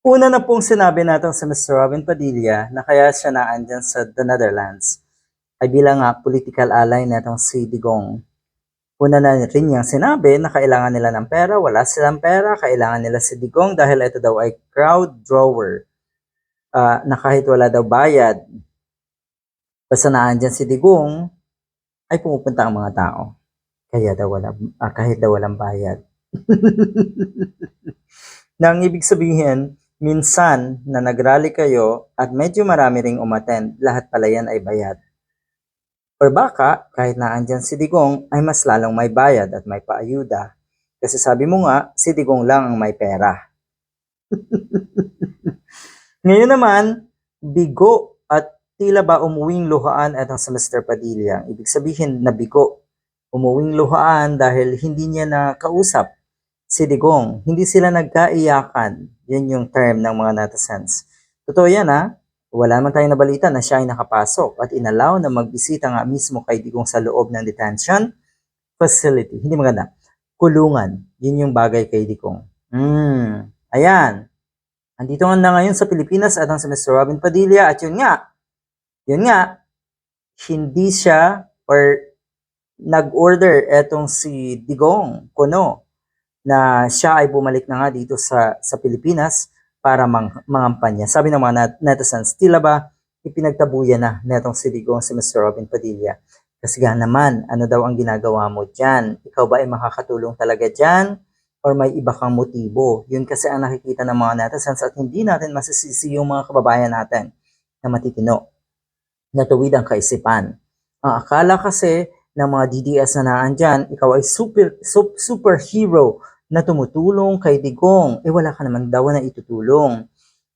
Una na pong sinabi natin sa Mr. Robin Padilla na kaya siya naandyan sa the Netherlands ay bilang nga political ally natong si Digong. Una na rin niyang sinabi na kailangan nila ng pera, wala silang pera, kailangan nila si Digong dahil ito daw ay crowd drawer. Ah, na kahit wala daw bayad, basta naandyan si Digong, ay pumupunta ang mga tao. Kaya daw wala, ah, kahit daw walang bayad. na ang ibig sabihin, minsan na nagrally kayo at medyo marami ring umattend, lahat pala yan ay bayad. Or baka, kahit naandyan si Digong, ay mas lalong may bayad at may paayuda. Kasi sabi mo nga, si Digong lang ang may pera. Ngayon naman, bigo at tila ba umuwing luhaan itong sa Mr. Padilla. Ibig sabihin na bigo. Umuwing luhaan dahil hindi niya nakausap si Digong. Hindi sila nagkaiyakan. Yun yung term ng mga netizens. Totoo yan ha. Wala man tayong nabalita na siya ay nakapasok at inalaw na magbisita nga mismo kay Digong sa loob ng detention facility. Hindi maganda. Kulungan. Yun yung bagay kay Digong. Hmm. Ayan. Andito nga na ngayon sa Pilipinas at ang si Mr. Robin Padilla at yun nga, yun nga, hindi siya or nag-order etong si Digong Kuno na siya ay bumalik na nga dito sa sa Pilipinas para mang, mangampanya. Sabi ng mga net- netizens, tila ba ipinagtabuyan na netong si Digong si Mr. Robin Padilla. Kasi nga naman, ano daw ang ginagawa mo dyan? Ikaw ba ay makakatulong talaga dyan? Or may iba kang motibo? Yun kasi ang nakikita ng mga netizens at hindi natin masisisi yung mga kababayan natin na matitino, na tuwid ang kaisipan. Ang akala kasi ng mga DDS na naandyan, ikaw ay super, sup- superhero na tumutulong kay Digong. Eh wala ka naman daw na itutulong.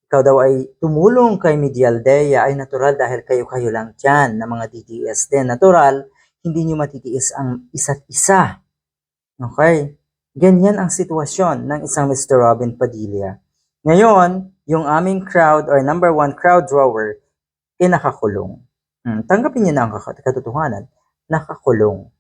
Ikaw daw ay tumulong kay Medialdea ay natural dahil kayo-kayo lang dyan na mga DDS din. Natural, hindi nyo matitiis ang isa't isa. Okay? Ganyan ang sitwasyon ng isang Mr. Robin Padilla. Ngayon, yung aming crowd or number one crowd drawer, eh nakakulong. Hmm, tanggapin niyo na ang katotohanan. Nakakulong.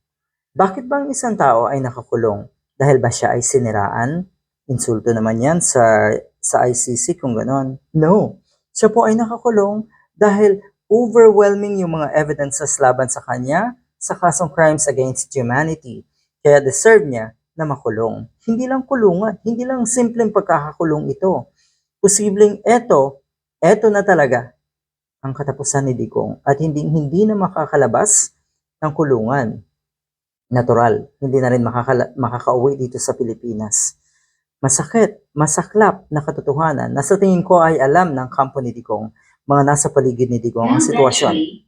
Bakit bang isang tao ay nakakulong? Dahil ba siya ay siniraan? Insulto naman yan sa, sa ICC kung ganon. No. Siya po ay nakakulong dahil overwhelming yung mga evidences laban sa kanya sa kasong crimes against humanity. Kaya deserve niya na makulong. Hindi lang kulungan, hindi lang simpleng pagkakakulong ito. Posibleng eto, eto na talaga ang katapusan ni Digong at hindi hindi na makakalabas ng kulungan. Natural, hindi na rin makakala, makakauwi dito sa Pilipinas. Masakit, masaklap na katotohanan na sa tingin ko ay alam ng kampo ni Digong, mga nasa paligid ni Digong ang sitwasyon